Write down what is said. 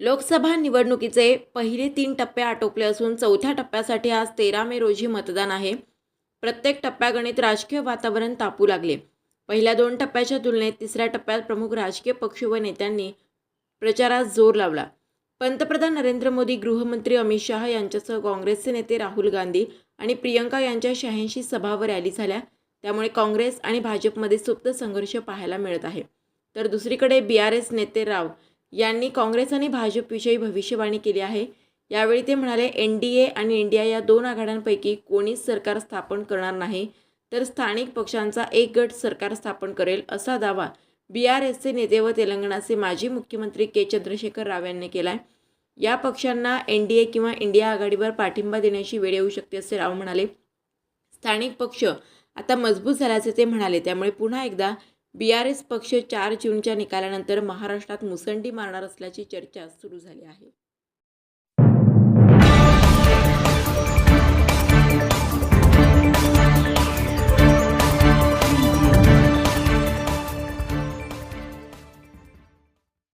लोकसभा निवडणुकीचे पहिले तीन टप्पे आटोपले असून चौथ्या टप्प्यासाठी आज तेरा मे रोजी मतदान आहे. प्रत्येक टप्प्यागणित राजकीय वातावरण तापू लागले. पहिल्या दोन टप्प्याच्या तुलनेत तिसऱ्या टप्प्यात प्रमुख राजकीय पक्ष व नेत्यांनी प्रचारात जोर लावला. पंतप्रधान नरेंद्र मोदी गृहमंत्री अमित शहा यांच्यासह काँग्रेसचे नेते राहुल गांधी आणि प्रियंका यांच्या शहाऐंशी सभा व रॅली झाल्या. त्यामुळे काँग्रेस आणि भाजपमध्ये सुप्त संघर्ष पाहायला मिळत आहे. तर दुसरीकडे बी आर एस नेते राव यांनी काँग्रेस आणि भाजपविषयी भविष्यवाणी केली आहे. यावेळी ते म्हणाले एन डी ए आणि इंडिया या दोन आघाड्यांपैकी कोणीच सरकार स्थापन करणार नाही तर स्थानिक पक्षांचा एक गट सरकार स्थापन करेल असा दावा बी आर एसचे नेते व तेलंगणाचे माजी मुख्यमंत्री के. चंद्रशेखर राव यांनी केला आहे या पक्षांना एन डी ए किंवा इंडिया आघाडीवर पाठिंबा देण्याची वेळ येऊ शकते असे राव म्हणाले. स्थानिक पक्ष आता मजबूत झाल्याचे ते म्हणाले त्यामुळे पुन्हा एकदा बी आर एस पक्ष चार जूनच्या निकालानंतर महाराष्ट्रात मुसंडी मारणार असल्याची चर्चा सुरू झाली आहे.